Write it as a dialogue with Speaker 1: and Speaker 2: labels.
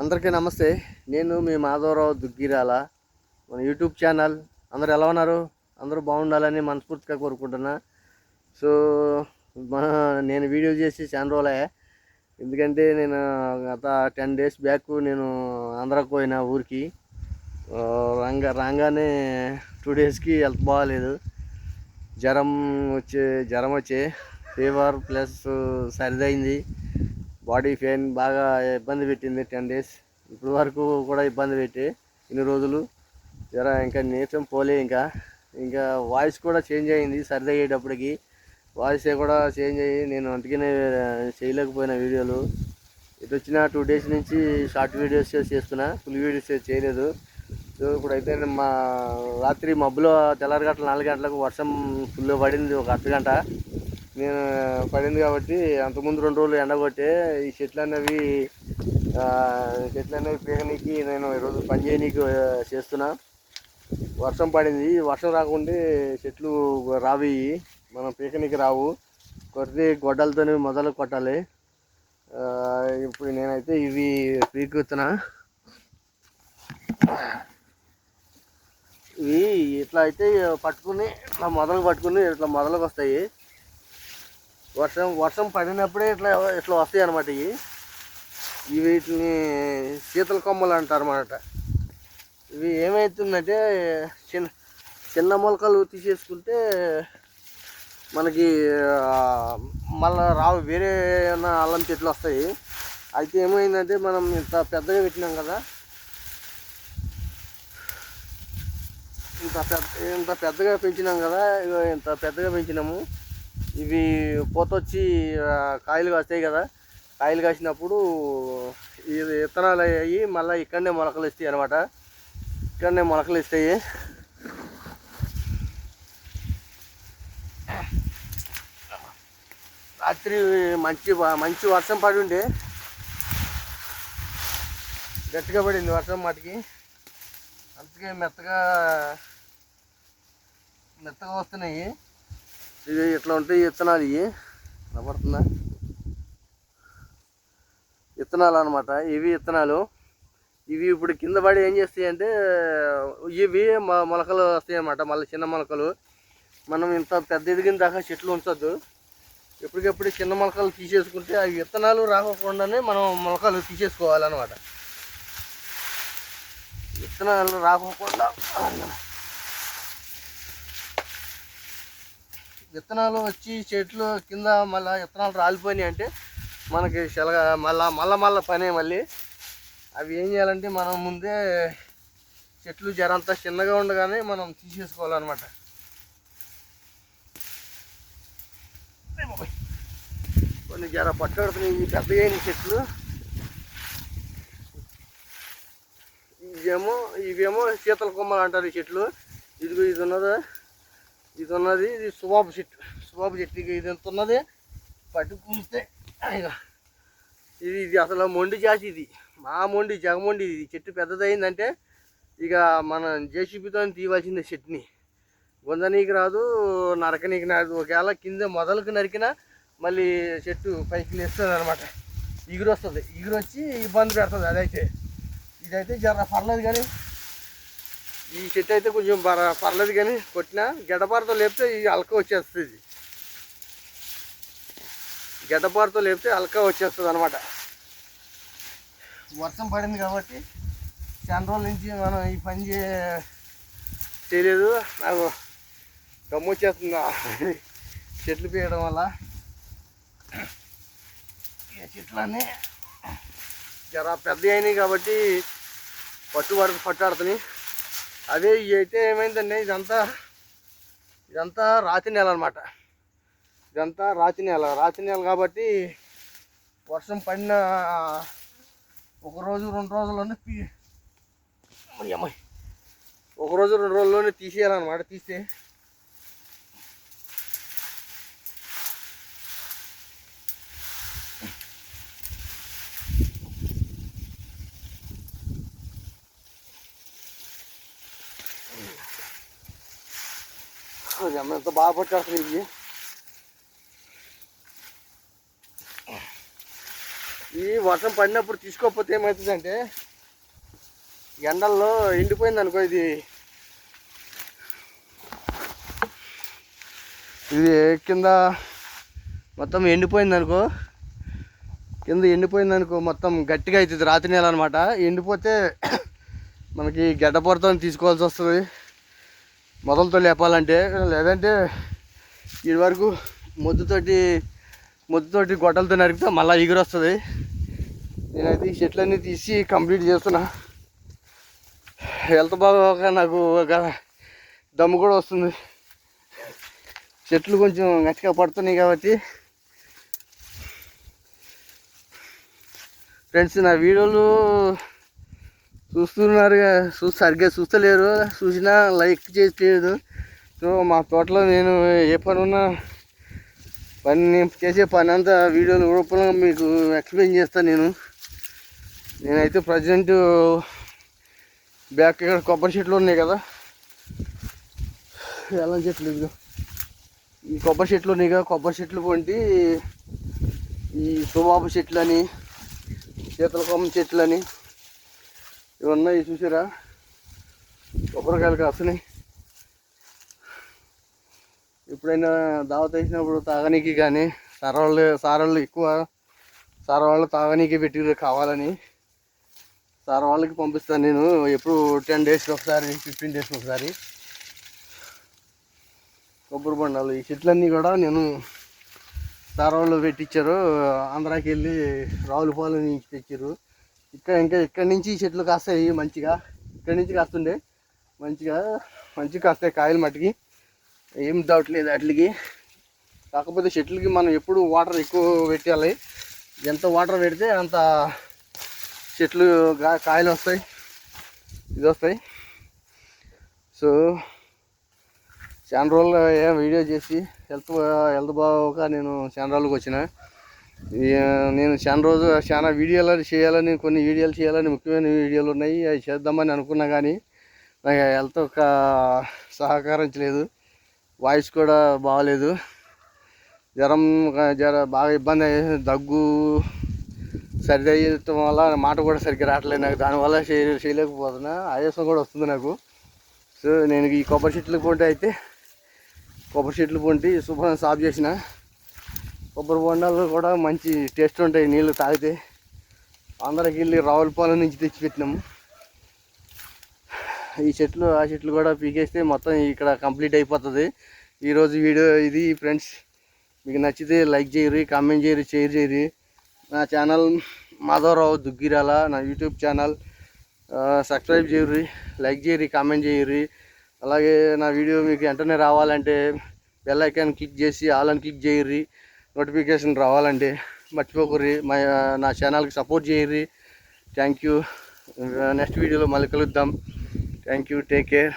Speaker 1: అందరికీ నమస్తే. నేను మీ మాధవరావు దుగ్గిరాల. మన యూట్యూబ్ ఛానల్. అందరు ఎలా ఉన్నారు? అందరూ బాగుండాలని మనస్ఫూర్తిగా కోరుకుంటున్నా. సో మన నేను వీడియో చేసి చాలా రోజులే. ఎందుకంటే నేను గత టెన్ డేస్ బ్యాక్ నేను ఆంధ్రాకు పోయిన ఊరికి. ఆ, రాంగా రాగానే టూ డేస్కి హెల్త్ బాగాలేదు. జ్వరం వచ్చే జ్వరం వచ్చే ఫీవర్ ప్లస్ సరిదైంది. బాడీ పెయిన్ బాగా ఇబ్బంది పెట్టింది టెన్ డేస్. ఇప్పుడు వరకు కూడా ఇబ్బంది పెట్టి ఇన్ని రోజులు. జ్వరం ఇంకా నీరసం పోలే ఇంకా. ఇంకా వాయిస్ కూడా చేంజ్ అయింది సర్ది అయ్యేటప్పటికి. వాయిస్ కూడా చేంజ్ అయ్యి నేను అందుకనే చేయలేకపోయిన వీడియోలు. ఇటు వచ్చిన టూ డేస్ నుంచి షార్ట్ వీడియోస్ చేస్తున్నా ఫుల్ వీడియోస్ చేయలేదు. సో ఇప్పుడైతే మా రాత్రి మబ్బులో తెల్లారి గంటల నాలుగు గంటలకు వర్షం ఫుల్ పడింది ఒక అర్ధ గంట నేను పడింది కాబట్టి అంతకుముందు రెండు రోజులు ఎండగొట్టే ఈ చెట్లు అనేవి చెట్లు అనేవి పీకనీకి నేను ఈరోజు పని చేయనీకి చేస్తున్నా. వర్షం పడింది. వర్షం రాకుండా చెట్లు రావి మనం పీకనీకి రావు. కొద్ది గొడ్డలతో మొదలు కొట్టాలి. ఇప్పుడు నేనైతే ఇవి పీకుతున్నా. ఇవి ఇట్లా అయితే పట్టుకుని ఇట్లా మొదలు పట్టుకుని ఇట్లా మొదలకు వస్తాయి వర్షం వర్షం పడినప్పుడే ఇట్లా ఇట్లా వస్తాయి అనమాట ఇవి. ఇవి వీటిని శీతల కొమ్మలు అంటారు అన్నమాట. ఇవి ఏమవుతుందంటే చిన్న చిన్న మొలకలు తీసేసుకుంటే మనకి మళ్ళీ రావు వేరే ఏమైనా అల్లం చెట్లు వస్తాయి. అయితే ఏమైందంటే మనం ఇంత పెద్దగా పెట్టినాం కదా. ఇంత పెద్ద ఇంత పెద్దగా పెంచినాం కదా ఇంత పెద్దగా పెంచినాము. ఇవి పోతొచ్చి కాయలు కాస్తాయి కదా. కాయలు కాసినప్పుడు ఇది విత్తనాలు అయ్యి మళ్ళీ ఇక్కడనే మొలకలు ఇస్తాయి అనమాట ఇక్కడనే మొలకలు ఇస్తాయి. రాత్రి మంచి మంచి వర్షం పడి ఉండే గట్టిగా పడింది వర్షం మటుకి. అందుకే మెత్తగా మెత్తగా వస్తున్నాయి. ఇవి ఇట్లా ఉంటాయి విత్తనాలు ఇవి కనపడుతుందా? విత్తనాలు అనమాట ఇవి విత్తనాలు ఇవి ఇప్పుడు కింద పడి ఏం చేస్తాయి అంటే ఇవి మొలకలు వస్తాయి అన్నమాట మళ్ళీ చిన్న మొలకలు. మనం ఇంత పెద్ద ఎదిగిన దాకా చెట్లు ఉంచొద్దు. ఎప్పటికప్పుడు చిన్న మొలకలు తీసేసుకుంటే అవి విత్తనాలు రాకోకుండానే మనం మొలకలు తీసేసుకోవాలన్నమాట. విత్తనాలు రాకోకుండా విత్తనాలు వచ్చి చెట్లు కింద మళ్ళీ విత్తనాలు రాలిపోయినాయి అంటే మనకి సెలగా మళ్ళా మళ్ళా మళ్ళా పనే మళ్ళీ. అవి ఏం చేయాలంటే మనం ముందే చెట్లు జరంతా చిన్నగా ఉండగానే మనం తీసేసుకోవాలన్నమాట. కొన్ని జర పట్టుడుతున్నాయి ఈ పెద్దగా అయిన చెట్లు. ఇవేమో ఇవేమో శీతల కొమ్మలు అంటారు ఈ చెట్లు. ఇదిగో ఇది ఉన్నదా. ఇది ఉన్నది ఇది సుబాబు చెట్టు. సుబాబు చెట్టు ఇది ఎంత ఉన్నది పట్టుకుంటే ఇక ఇది ఇది అసలు మొండి జాతి ఇది. మా మొండి జగమొండి ఇది. చెట్టు పెద్దదైందంటే ఇక మనం జేసీబీతో తీయవలసిందే చెట్టుని. గుంజనీకి రాదు నరకనీకి రాదు. ఒకవేళ కింద మొదలకు నరికినా మళ్ళీ చెట్టు పైకి లేస్తుంది అనమాట ఇగురు వస్తుంది ఇగురు వచ్చి ఇబ్బంది పెడుతుంది. అదైతే. ఇదైతే జర పర్లేదు కానీ ఈ చెట్టు అయితే కొంచెం పర పర్లేదు కానీ కొట్టినా గడ్డపారతో లేపితే ఈ అలక వచ్చేస్తుంది. గడ్డపారతో లేపితే అలక వచ్చేస్తుంది అనమాట వర్షం పడింది కాబట్టి చాలా రోజుల నుంచి మనం ఈ పని చే చేయలేదు. నాకు దమ్ము వచ్చేస్తుంది చెట్లు పీయడం వల్ల. ఈ చెట్లన్నీ జర పెద్ద అయినాయి కాబట్టి పట్టుబడి పట్టాడుతున్నాయి. అదే అయితే ఏమైందండి ఇదంతా ఇదంతా రాతి నేల అనమాట ఇదంతా రాతి నేల రాతి నేల కాబట్టి వర్షం పడిన ఒక రోజు రెండు రోజుల్లోనే పీ ఒక రోజు రెండు రోజుల్లోనే తీసేయాలన్నమాట తీస్తే. అది అమ్మ ఎంత బాగా పట్టేస్తుంది ఇవి ఈ వర్షం పడినప్పుడు తీసుకోకపోతే ఏమవుతుందంటే ఎండల్లో ఎండిపోయింది అనుకో ఇది. ఇది కింద మొత్తం ఎండిపోయింది అనుకో. కింద ఎండిపోయింది అనుకో మొత్తం గట్టిగా అవుతుంది రాతి నేల అనమాట ఎండిపోతే మనకి గడ్డపొరతో తీసుకోవాల్సి వస్తుంది. మొదలతో లేపాలంటే లేదంటే ఇది వరకు మొద్దుతోటి ముద్దుతోటి గొడ్డలతో నరికితే మళ్ళీ ఎగురు వస్తుంది. నేనైతే ఈ చెట్లన్నీ తీసి కంప్లీట్ చేస్తున్నా. హెల్త్ బాగా నాకు ఒక దమ్ము కూడా వస్తుంది. చెట్లు కొంచెం గట్టిగా పడుతున్నాయి కాబట్టి. ఫ్రెండ్స్ నా వీడియోలు చూస్తున్నారు చూ సరిగ్గా చూస్తలేరు. చూసినా లైక్ చేయట్లేదు సో మా తోటలో నేను ఏ పని ఉన్నా పని నేను చేసే పని అంతా వీడియోల రూపంలో మీకు ఎక్స్ప్లెయిన్ చేస్తాను నేను. నేనైతే ప్రజెంట్ బ్యాక్ ఇక్కడ కొబ్బరి చెట్లు ఉన్నాయి కదా. ఎలా చెట్లు ఈ కొబ్బరి చెట్లు ఉన్నాయి కదా కొబ్బరి చెట్లు పొంటి ఈ సుబాబు చెట్లు అని శీతల కొమ్మ చెట్లు అని ఇవి ఉన్నాయి చూసారా? కొబ్బరికాయలు కాస్తున్నాయి. ఎప్పుడైనా దావత్ వేసినప్పుడు తాగనీకి కానీ సారవాళ్ళు సారవాళ్ళు ఎక్కువ సారవాళ్ళు తాగనీకి పెట్టి కావాలని. సార్ వాళ్ళకి పంపిస్తాను నేను ఎప్పుడు టెన్ డేస్కి ఒకసారి ఫిఫ్టీన్ డేస్కి ఒకసారి. కొబ్బరి బండాలు ఈ చెట్లన్నీ కూడా నేను సార్ వాళ్ళు పెట్టించారు ఆంధ్రాకి వెళ్ళి రావులపాలెం నుంచి తెచ్చారు ఇక్కడ ఇంకా ఇక్కడి నుంచి చెట్లు కాస్తాయి మంచిగా. ఇక్కడి నుంచి కాస్తుండే. మంచిగా మంచిగా కాస్తాయి కాయలు మట్టికి. ఏం డౌట్ లేదు వాటికి కాకపోతే చెట్లకి మనం ఎప్పుడు వాటర్ ఎక్కువ పెట్టాలి. ఎంత వాటర్ పెడితే అంత చెట్లు కాయలు వస్తాయి. ఇది వస్తాయి. సో చాలా రోజులు ఏం వీడియో చేసి హెల్త్ హెల్త్ బాగోక నేను చాలా రోజులకు వచ్చిన. నేను చాలా రోజు చాలా వీడియోలు చేయాలని కొన్ని వీడియోలు చేయాలని ముఖ్యమైన వీడియోలు ఉన్నాయి. అవి చేద్దామని అనుకున్నా కానీ నాకు హెల్త్ ఒక సహకరించలేదు వాయిస్ కూడా బాగాలేదు. జ్వరం జ్వర బాగా ఇబ్బంది అయ్యేది దగ్గు సరిదయ్యటం అయ్యటం వల్ల మాట కూడా సరిగ్గా రావట్లేదు నాకు. దానివల్ల చేయ చేయలేకపోతున్నా. ఆయాసం కూడా వస్తుంది నాకు. సో నేను ఈ కొబ్బరి చెట్లు పొంటి అయితే కొబ్బరి చెట్లు పొంటి శుభ్రం సాఫ్ చేసిన. కొబ్బరి బొండాలు కూడా మంచి టేస్ట్ ఉంటాయి నీళ్ళు తాగితే. అందరికి వెళ్ళి రావులపాలెం నుంచి తెచ్చిపెట్టినాము. ఈ చెట్లు ఆ చెట్లు కూడా పీకేస్తే మొత్తం ఇక్కడ కంప్లీట్ అయిపోతుంది. ఈరోజు వీడియో ఇది ఫ్రెండ్స్. మీకు నచ్చితే లైక్ చేయరు కామెంట్ చేయరు షేర్ చేయరు. నా ఛానల్ మాధవరావు దుగ్గిరాల నా యూట్యూబ్ ఛానల్ సబ్స్క్రైబ్ చేయరు లైక్ చేయరు కామెంట్ చేయరు. అలాగే నా వీడియో మీకు వెంటనే రావాలంటే బెల్ ఐకాన్ క్లిక్ చేసి ఆల్ అని క్లిక్ చేయరు. నోటిఫికేషన్ రావాలండి మర్చిపోకర్రి. మా నా ఛానల్కి సపోర్ట్ చేయరి థ్యాంక్ యూ. నెక్స్ట్ వీడియోలో మళ్ళీ కలుద్దాం. Thank you. Take care.